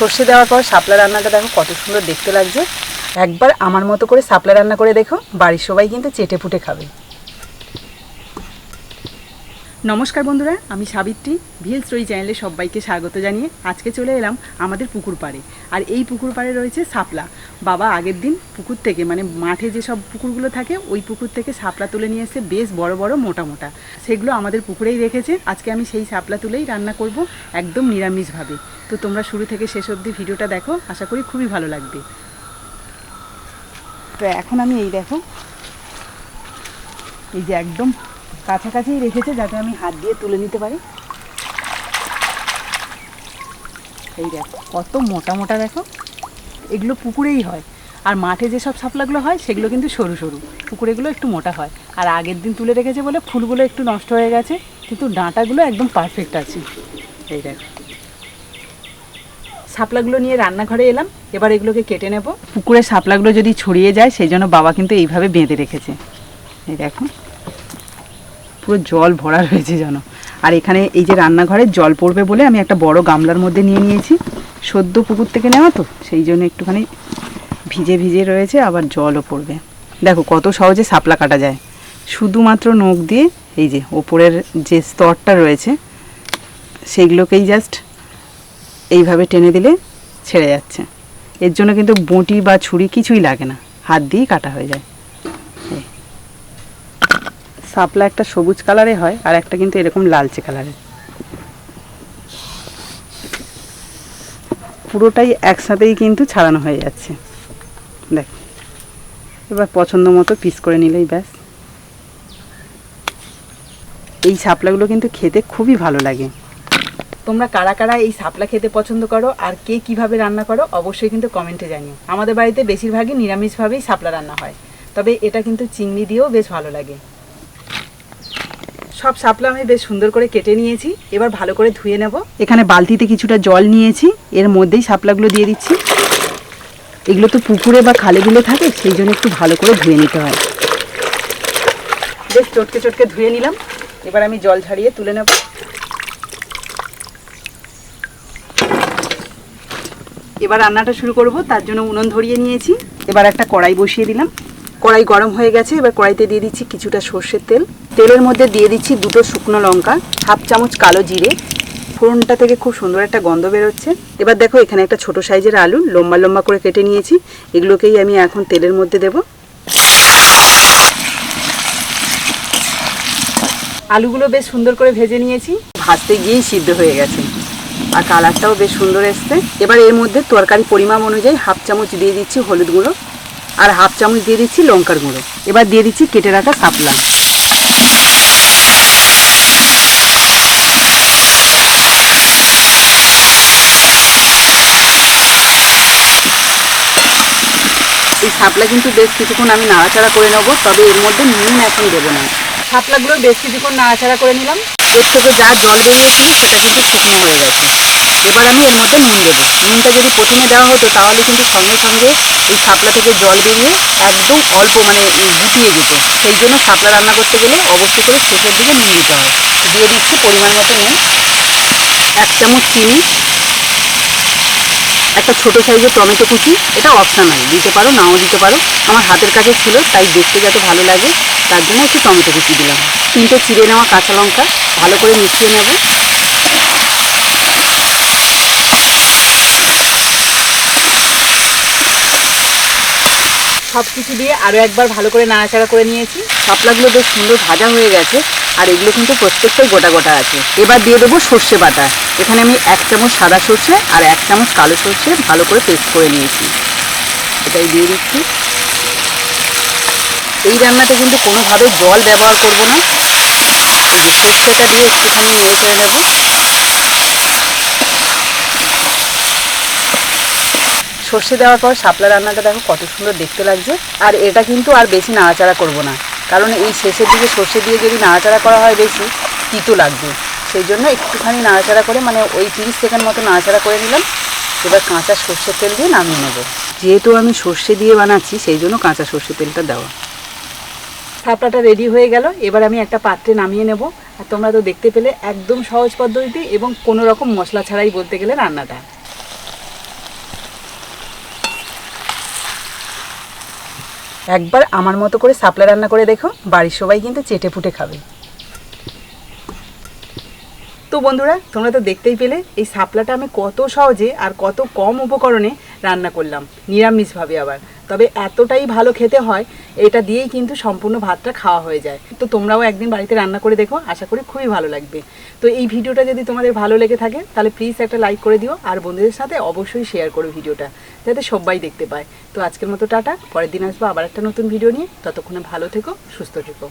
সর্ষে দেওয়ার পর সাপলা রান্নাটা দেখো কত সুন্দর দেখতে লাগছে। একবার আমার মতো করে সাপলা রান্না করে দেখো, বাড়ির সবাই কিন্তু চেটে ফুটে খাবে। নমস্কার বন্ধুরা, আমি সাবিত্রী, ভিএল স্টোরি চ্যানেলে সবাইকে স্বাগত জানিয়ে আজকে চলে এলাম আমাদের পুকুর পাড়ে। আর এই পুকুর পাড়ে রয়েছে সাপলা বাবা আগের দিন পুকুর থেকে মানে মাঠে যেসব পুকুরগুলো থাকে, ওই পুকুর থেকে সাপলা তুলে নিয়ে এসে বেশ বড় বড় মোটা মোটা। সেগুলো আমাদের পুকুরেই রেখেছে। আজকে আমি সেই সাপলা তুলেই রান্না করব একদম নিরামিষভাবে। তো তোমরা শুরু থেকে শেষ অবধি ভিডিওটা দেখো, আশা করি খুবই ভালো লাগবে। তো এখন আমি এই দেখো, এই যে একদম কাছাকাছিই রেখেছে যাতে আমি হাত দিয়ে তুলে নিতে পারি। এই দেখো, কত মোটা মোটা দেখো। এগুলো পুকুরেই হয়। আর মাঠে যেসব শাপলাগুলো হয়, সেগুলো কিন্তু সরু সরু। পুকুরেগুলো একটু মোটা হয়। আর আগের দিন তুলে রেখেছে বলে ফুলগুলো একটু নষ্ট হয়ে গেছে, কিন্তু ডাঁটাগুলো একদম পারফেক্ট আছে। এই দেখো। শাপলাগুলো নিয়ে রান্নাঘরে এলাম, এবার এগুলোকে কেটে নেব। পুকুরের শাপলাগুলো যদি ছড়িয়ে যায়, সেই জন্য বাবা কিন্তু এইভাবে বেঁধে রেখেছে। এই দেখো। পুরো জল ভরা রয়েছে যেন আর এখানে এই যে রান্নাঘরে জল পড়বে বলে আমি একটা বড় গামলার মধ্যে নিয়ে নিয়েছি। সদ্য পুকুর থেকে নেওয়া তো, সেই জন্য একটুখানি ভিজে ভিজে রয়েছে, আবার জলও পড়বে। দেখো কত সহজে সাপলা কাটা যায়। শুধুমাত্র নখ দিয়ে, এই যে ওপরের যে স্তরটা রয়েছে সেইগুলোকেই জাস্ট এইভাবে টেনে দিলে ছেড়ে যাচ্ছে। এর জন্য কিন্তু বঁটি বা ছুরি কিছুই লাগে না। হাত দিয়েই কাটা হয়ে যায়। শাপলা একটা সবুজ কালারে হয় আর একটা কিন্তু এরকম লালচে কালারের পুরোটাই একসাথেই কিন্তু ছাড়ানো হয়ে যাচ্ছে। দেখ, এবার পছন্দ মতো পিস করে নিলেই ব্যাস। এই শাপলাগুলো কিন্তু খেতে খুবই ভালো লাগে। তোমরা কারা কারা এই শাপলা খেতে পছন্দ করো আর কে কীভাবে রান্না করো অবশ্যই কিন্তু কমেন্টে জানিও। আমাদের বাড়িতে বেশিরভাগই নিরামিষভাবেই শাপলা রান্না হয়। তবে এটা কিন্তু চিংড়ি দিয়েও বেশ ভালো লাগে। সব শাপলা আমি বেশ সুন্দর করে কেটে নিয়েছি। এবার ভালো করে ধুয়ে নেব। এখানে বালতিতে কিছুটা জল নিয়েছি। এর মধ্যেই শাপলাগুলো দিয়ে দিচ্ছি। এগুলো তো পুকুরে বা খালেগুলো থাকে সেই জন্য একটু ভালো করে ধুয়ে নিতে হয়। বেশ চটকে চটকে ধুয়ে নিলাম। এবার আমি জল ঝাড়িয়ে তুলে নেব। এবার রান্নাটা শুরু করব তার জন্য উনুন ধরিয়ে নিয়েছি। এবার একটা কড়াই বসিয়ে দিলাম। কড়াই গরম হয়ে গেছে এবার কড়াইতে দিয়ে দিচ্ছি কিছুটা সর্ষের তেল। তেলের মধ্যে দিয়ে দিচ্ছি দুটো শুকনো লঙ্কা, হাফ চামচ কালো জিরে। ফোড়নটা থেকে খুব সুন্দর একটা গন্ধ বেরোচ্ছে। এবার দেখো এখানে একটা ছোট সাইজের আলু, লম্বা লম্বা করে কেটে নিয়েছি। এগুলোকেই আমি এখন তেলের মধ্যে দেব। আলুগুলো বেশ সুন্দর করে ভেজে নিয়েছি। ভাজতে গিয়েই সিদ্ধ হয়ে গেছে। আর কালারটাও বেশ সুন্দর এসছে। এবার এর মধ্যে তরকারি পরিমাণ অনুযায়ী হাফ চামচ দিয়ে দিচ্ছি হলুদ গুঁড়ো আর হাফ চামচ দিয়ে দিচ্ছি লঙ্কার গুঁড়ো। এবার দিয়ে দিচ্ছি কেটে রাখা শাপলা। শাপলা কিন্তু বেশ কিছুক্ষণ আমি নাড়াচাড়া করে নেব, তবে এর মধ্যে নুন এখন দেবো না। শাপলাগুলো বেশ কিছুক্ষণ নাড়াচাড়া করে নিলাম। এর থেকে যা জল বেরিয়েছিল সেটা কিন্তু শুকনো হয়ে গেছে। এবার আমি এর মধ্যে নুন দেবো। নুনটা যদি প্রথমে দেওয়া হতো, তাহলে কিন্তু সঙ্গে সঙ্গে এই শাপলা থেকে জল বেরিয়ে একদম অল্প মানে গুটিয়ে যেত সেই জন্য শাপলা রান্না করতে গেলে অবশ্যই করে শেষের দিকে নুন দিতে হয় দিয়ে দিচ্ছি পরিমাণ মতো নুন। এক চামচ চিনি। একটা ছোট সাইজের টমেটো কুচি এটা অপশনাল দিতে পারো নাও দিতে পারো। আমার হাতের কাছে ছিল তাই দেখতে যাতে ভালো লাগে তার জন্য একটু টমেটো কুচি দিলাম। তিনটে চিড়ে নেওয়া কাঁচা লঙ্কা ভালো করে মিশিয়ে নেব। সব কিছু দিয়ে আরও একবার ভালো করে নাড়াচাড়া করে নিয়েছি। শাপলাগুলো বেশ সুন্দর ভাজা হয়ে গেছে। আর এগুলো কিন্তু প্রত্যেকটাই গোটা গোটা আছে। এবার দিয়ে দেবো সর্ষে বাটা। এখানে আমি এক চামচ সাদা সর্ষে আর এক চামচ কালো সর্ষে ভালো করে পেস্ট করে নিয়েছি। এটাই দিয়ে দিচ্ছি। এই রান্নাতে কিন্তু কোনোভাবে জল ব্যবহার করব না। এই যে সর্ষেটা দিয়ে একটুখানি নেড়ে চেড়ে নেব। সর্ষে দেওয়ার পর শাপলা রান্নাটা দেখো কত সুন্দর দেখতে লাগছে। আর এটা কিন্তু আর বেশি নাড়াচাড়া করব না। কারণ এই শেষের দিকে সর্ষে দিয়ে যদি নাড়াচাড়া করা হয় বেশি, তিতো লাগবে। সেই জন্য একটুখানি নাড়াচাড়া করে মানে ওই তিরিশ সেকেন্ড মতো নাড়াচাড়া করে নিলাম। এবার কাঁচা সর্ষের তেল দিয়ে নামিয়ে নেব। যেহেতু আমি সর্ষে দিয়ে বানাচ্ছি, সেই জন্য কাঁচা সর্ষে তেলটা দেওয়া। শাপলাটা রেডি হয়ে গেল। এবার আমি একটা পাত্রে নামিয়ে নেব। আর তোমরা তো দেখতে পেলে, একদম সহজ পদ্ধতিতে এবং কোনো রকম মশলা ছাড়াই বলতে গেলে রান্নাটা। একবার আমার মতো করে সাপলা রান্না করে দেখো বাড়ির সবাই কিন্তু চেটে ফুটে খাবে। তো বন্ধুরা, তোমরা তো দেখতেই পেলে, এই সাপলাটা আমি কত সহজে আর কত কম উপকরণে রান্না করলাম। নিরামিষভাবে আবার। তবে এতটাই ভালো খেতে হয়, এটা দিয়েই কিন্তু সম্পূর্ণ ভাতটা খাওয়া হয়ে যায়। তো তোমরাও একদিন বাড়িতে রান্না করে দেখো, আশা করি খুবই ভালো লাগবে। তো এই ভিডিওটা যদি তোমাদের ভালো লেগে থাকে, তাহলে প্লিজ একটা লাইক করে দিও, আর বন্ধুদের সাথে অবশ্যই শেয়ার করো ভিডিওটা, যাতে সবাই দেখতে পায়। তো আজকের মতো টাটা, পরের দিন আসব আবার একটা নতুন ভিডিও নিয়ে। ততক্ষণে ভালো থেকো, সুস্থ থেকো।